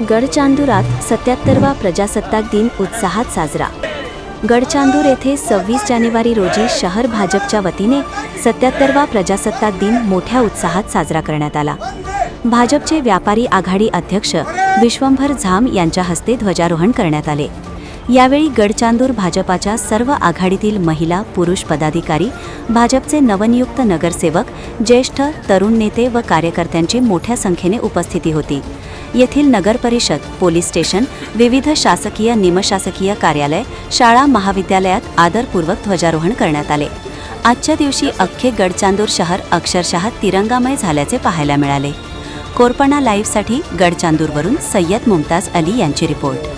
गडचांदुरात सत्याहत्तरवा प्रजासत्ताक दिन उत्साहात साजरा. गडचांदूर येथे सव्वीस जानेवारी रोजी शहर भाजपच्या वतीने सत्याहत्तरवा प्रजासत्ताक दिन मोठ्या उत्साहात साजरा करण्यात आला. भाजपचे व्यापारी आघाडी अध्यक्ष विश्वंभर झाम यांच्या हस्ते ध्वजारोहण करण्यात आले. यावेळी गडचांदूर भाजपाच्या सर्व आघाडीतील महिला पुरुष पदाधिकारी भाजपचे नवनियुक्त नगरसेवक ज्येष्ठ तरुण नेते व कार्यकर्त्यांची मोठ्या संख्येने उपस्थिती होती. येथील नगरपरिषद पोलीस स्टेशन विविध शासकीय निमशासकीय कार्यालय शाळा महाविद्यालयात आदरपूर्वक ध्वजारोहण करण्यात आले. आजच्या दिवशी अख्खे गडचांदूर शहर अक्षरशः तिरंगामय झाल्याचे पाहायला मिळाले. कोरपणा लाईव्हसाठी गडचांदूरवरून सय्यद मुमताज अली यांची रिपोर्ट.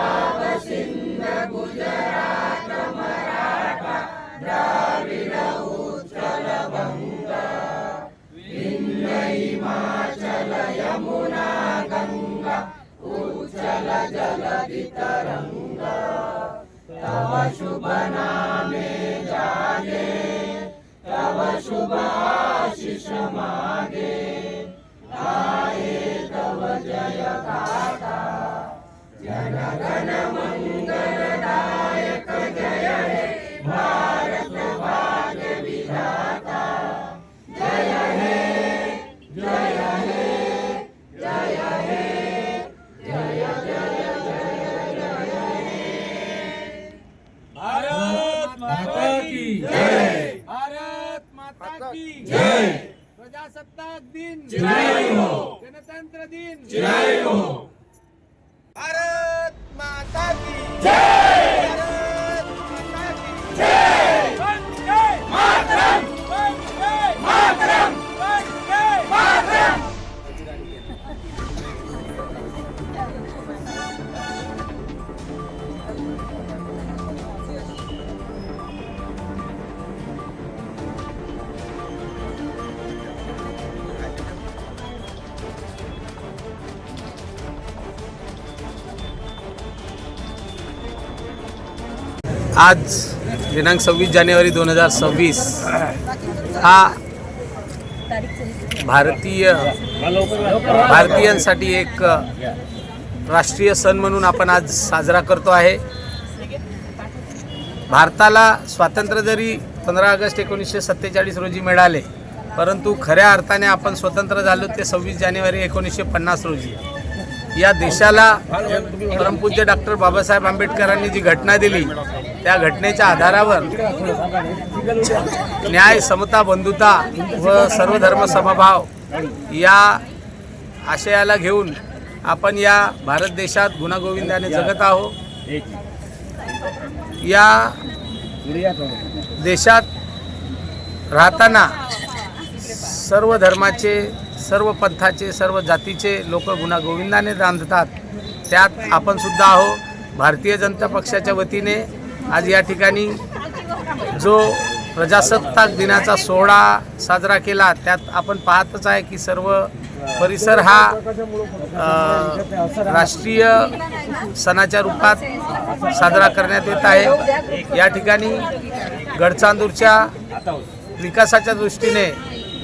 हरित रंगा तव शुभ नामे जागे तव शुभ आशीष मागे गाये तव जय गाथा जन गण गणतंत्र दिन जय हो। भारत माता की जय। आज दिनांक सव्वीस जानेवारी दोन हजार सव्वीस हा भारतीय भारतीयांसाठी एक राष्ट्रीय सण म्हणून आपण आज साजरा करतो आहे. भारताला स्वातंत्र्य जरी पंधरा ऑगस्ट एकोणीसशे सत्तेचाळीस रोजी मिळाले परंतु खऱ्या अर्थाने आपण स्वतंत्र झालो ते सव्वीस जानेवारी एकोणीसशे पन्नास रोजी. या देशाला परमपूज्य डॉक्टर बाबासाहेब आंबेडकरांनी जी घटना दिली त्या घटनेच्या आधारावर न्याय समता बंधुता व सर्वधर्म समभाव या आशयाला घेऊन आपण या भारत देशात गुणागोविंदाने जगत आहो या देशात राहताना सर्व धर्माचे सर्व पंथाचे सर्व जातीचे लोक गुणागोविंदाने रांधतात. त्यात आपणसुद्धा आहो भारतीय जनता पक्षाच्या वतीने आज या ठिकाणी जो प्रजासत्ताक दिनाचा सोहळा साजरा केला त्यात आपण पाहतच आहे की सर्व परिसर हा राष्ट्रीय सणाच्या रूपात साजरा करण्यात येत आहे. या ठिकाणी गडचांदूरच्या विकासाच्या दृष्टीने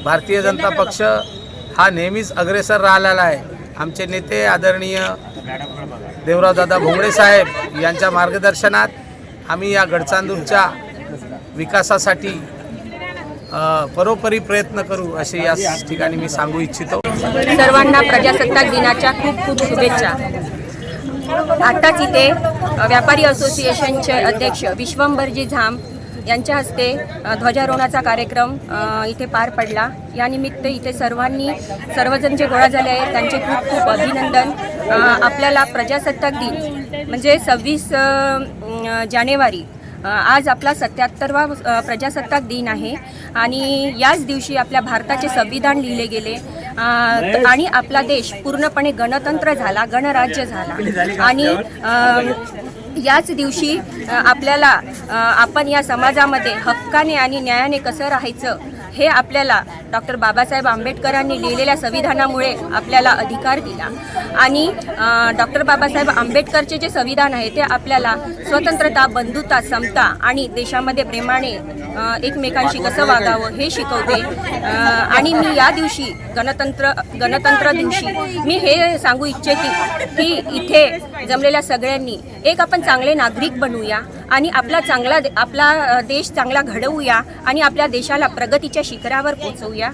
भारतीय जनता पक्ष हा नेहमीच अग्रेसर राहिलेला आहे. आमचे नेते आदरणीय देवरावदादा भोंगडे साहेब यांच्या मार्गदर्शनात आम्ही या गडचांदूरच्या विकासासाठी परोपरी प्रयत्न करू असे या ठिकाणी मी सांगू इच्छितो. सर्वांना प्रजासत्ताक दिनाच्या खूप खूप शुभेच्छा. आताच इथे व्यापारी असोसिएशनचे अध्यक्ष विश्वंभरजी झाम यांच्या हस्ते ध्वजारोहणाचा कार्यक्रम इथे पार पडला. यानिमित्त इथे सर्वांनी सर्वजण जे गोळा झाले आहेत त्यांचे खूप खूप अभिनंदन. आपल्याला प्रजासत्ताक दिन म्हणजे सव्वीस जानेवारी आज आपला सत्याहत्तरवा प्रजासत्ताक दिन आहे. आणि याच दिवशी आपल्या भारताचे संविधान लिहिले गेले. आणि आपला देश पूर्णपणे गणतंत्र झाला गणराज्य झाला. आणि याच दिवशी आपल्याला आपण या समाजामध्ये हक्काने आणि न्यायाने कसं राहायचं हे आपल्याला डॉक्टर बाबासाहेब आंबेडकरांनी लिहिलेल्या संविधानामुळे आपल्याला अधिकार दिला. आणि डॉक्टर बाबासाहेब आंबेडकरचे जे संविधान आहे ते आपल्याला स्वतंत्रता बंधुता समता आणि देशामध्ये प्रेमाने एकमेकांशी कसं वागावं हे शिकवते. आणि मी या दिवशी गणतंत्र गणतंत्र दिवशी मी हे सांगू इच्छिते की इथे जमलेल्या सगळ्यांनी एक आपण चांगले नागरिक बनूया आणि आपला चांगला आपला देश चांगला घडवूया आणि आपल्या देशाला प्रगतीच्या शिखरावर पोचवूया.